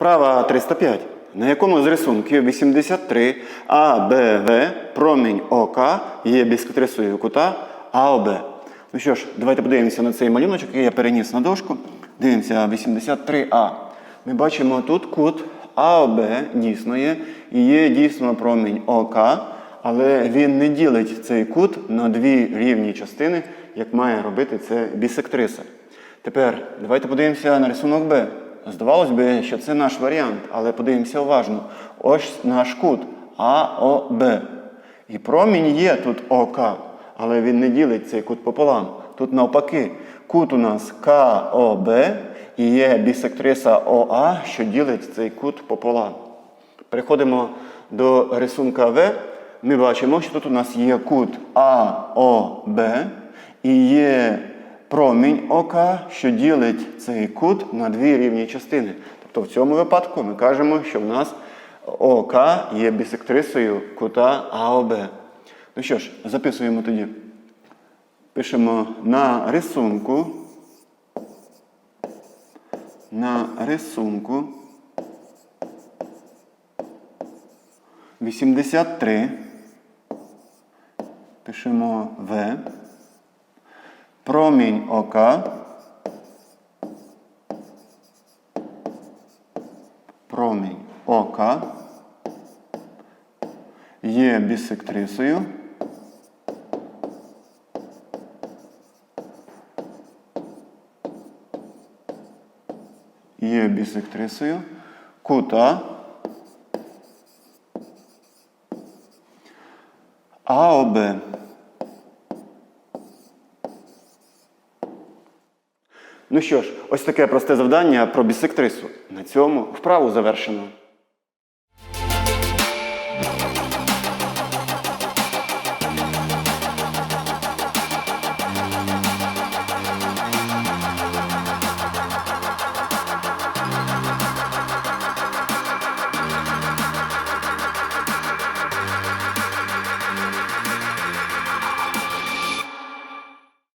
Вправа 305. На якому з рисунків 83 АБВ промінь ОК є біскотрисою кута АОБ. Ну що ж, давайте подивимося на цей малюночок, який я переніс на дошку. Дивимося 83А. Ми бачимо тут кут АОБ дійсно є, і є дійсно промінь ОК, але він не ділить цей кут на дві рівні частини, як має робити це бісектриса. Тепер давайте подивимося на рисунок Б. Здавалось би, що це наш варіант, але подивимося уважно. Ось наш кут АОБ. І промінь є тут ОК, але він не ділить цей кут пополам. Тут навпаки, кут у нас КОБ і є бісектриса ОА, що ділить цей кут пополам. Переходимо до рисунка В. Ми бачимо, що тут у нас є кут АОБ і є промінь ОК, що ділить цей кут на дві рівні частини. Тобто в цьому випадку ми кажемо, що в нас ОК є бісектрисою кута АОБ. Ну що ж, записуємо тоді. Пишемо на рисунку. На рисунку 83. Пишемо В. Промінь ока. Промінь ока є бісектрисою. Є бісектрисою кута АОБ. Ну що ж, ось таке просте завдання про бісектрису. На цьому вправу завершено.